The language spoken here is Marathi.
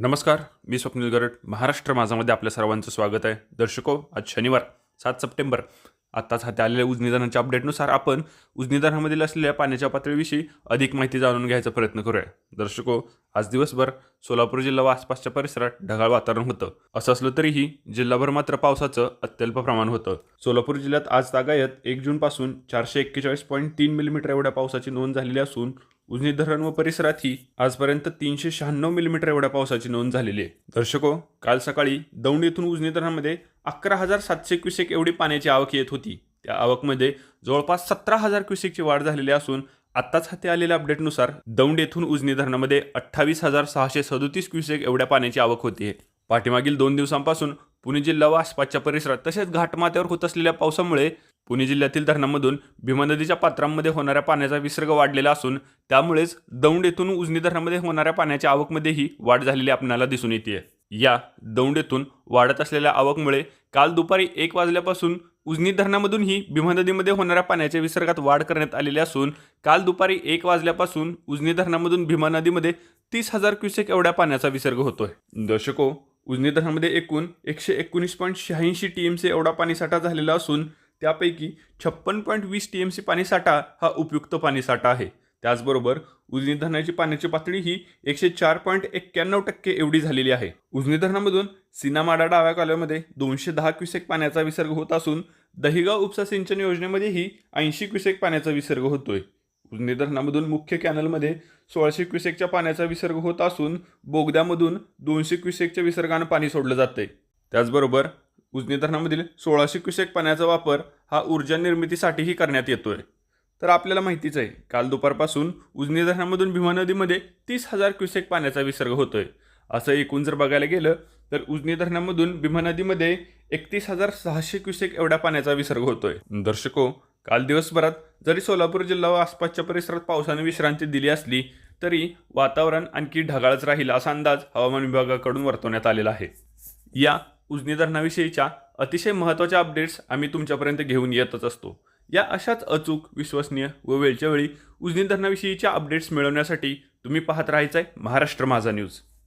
नमस्कार मी स्वप्नील गरड. महाराष्ट्र माझामध्ये आपल्या सर्वांचं स्वागत आहे. दर्शको आज शनिवार सात सप्टेंबर. आत्ताच हाती आलेल्या उजनिदानाच्या अपडेटनुसार आपण उजनिदानामधील असलेल्या पाण्याच्या पातळीविषयी अधिक माहिती जाणून घ्यायचा प्रयत्न करूया. दर्शको आज दिवसभर सोलापूर जिल्हा व आसपासच्या परिसरात ढगाळ वातावरण होतं. असं असलं तरीही जिल्हाभर मात्र पावसाचं अत्यल्प प्रमाण होतं. सोलापूर जिल्ह्यात आज तागायत एक जूनपासून चारशे एक्केचाळीस पॉईंट तीन मिलीमीटर एवढ्या पावसाची नोंद झालेली असून उजनी धरण व परिसरातही आजपर्यंत तीनशे शहाण्णव मिलीमीटर एवढ्या पावसाची नोंद झालेली आहे. दर्शको काल सकाळी दौंड येथून उजनी धरणामध्ये अकरा हजार सातशे क्युसेक एवढी पाण्याची आवक येत होती. त्या आवकमध्ये जवळपास सतरा हजार क्युसेकची वाढ झालेली असून आत्ताच हाती आलेल्या अपडेटनुसार दौंड येथून उजनी धरणामध्ये अठ्ठावीस हजार सहाशे सदोतीस क्युसेक एवढ्या पाण्याची आवक होती पाठीमागील दोन दिवसांपासून पुणे जिल्हा व आसपासच्या परिसरात तसेच घाटमाथ्यावर होत असलेल्या पावसामुळे पुणे जिल्ह्यातील धरणांमधून भीमा नदीच्या पात्रांमध्ये होणाऱ्या पाण्याचा विसर्ग वाढलेला असून त्यामुळेच दौंड येथून उजनी धरणामध्ये होणाऱ्या पाण्याच्या आवकमध्येही वाढ झालेली आपल्याला दिसून येते या दौंड येथून वाढत असलेल्या आवकमुळे काल दुपारी एक वाजल्यापासून उजनी धरणामधूनही भीमा नदीमध्ये होणाऱ्या पाण्याच्या विसर्गात वाढ करण्यात आलेली असून काल दुपारी एक वाजल्यापासून उजनी धरणामधून भीमा नदीमध्ये तीस हजार क्युसेक एवढ्या पाण्याचा विसर्ग होतोय. दर्शको उजनी धरणामध्ये एकूण एकशे एकोणीस पॉईंट शहाऐंशी टी एम सी एवढा पाणीसाठा झालेला असून त्यापैकी छप्पन पॉईंट वीस टी एम सी पाणीसाठा हा उपयुक्त पाणीसाठा आहे. त्याचबरोबर उजनी धरणाची पाण्याची पातळी ही एकशे चार पॉईंट एक्क्याण्णव टक्के एवढी झालेली आहे. उजनी धरणामधून सिनामाडा डाव्या कालव्यामध्ये दोनशे दहा क्युसेक पाण्याचा विसर्ग होत असून दहिगाव उपसा सिंचन योजनेमध्येही ऐंशी क्युसेक पाण्याचा विसर्ग होतोय. उजनी धरणामधून मुख्य कॅनलमध्ये सोळाशे क्युसेकच्या पाण्याचा विसर्ग होत असून बोगद्यामधून दोनशे क्युसेकच्या विसर्गानं पाणी सोडलं जातंय. त्याचबरोबर उजनी धरणामधील सोळाशे क्युसेक पाण्याचा वापर हा ऊर्जा निर्मितीसाठीही करण्यात येतोय. तर आपल्याला माहितीच आहे काल दुपारपासून उजनी धरणामधून भीमा नदीमध्ये तीस हजार क्युसेक पाण्याचा विसर्ग होतोय. असं एकूण जर बघायला गेलं तर उजनी धरणामधून भीमा नदीमध्ये एकतीस हजार सहाशे क्युसेक एवढ्या पाण्याचा विसर्ग होतोय. दर्शको काल दिवसभरात जरी सोलापूर जिल्हा व आसपासच्या परिसरात पावसाने विश्रांती दिली असली तरी वातावरण आणखी ढगाळच राहील असा अंदाज हवामान विभागाकडून वर्तवण्यात आलेला आहे. या उजनी धरणाविषयीच्या अतिशय महत्त्वाच्या अपडेट्स आम्ही तुमच्यापर्यंत घेऊन येतच असतो. या अशाच अचूक विश्वसनीय व वेळच्या वेळी उजनी धरणाविषयीच्या अपडेट्स मिळवण्यासाठी तुम्ही पाहत राहायचं आहे महाराष्ट्र माझा न्यूज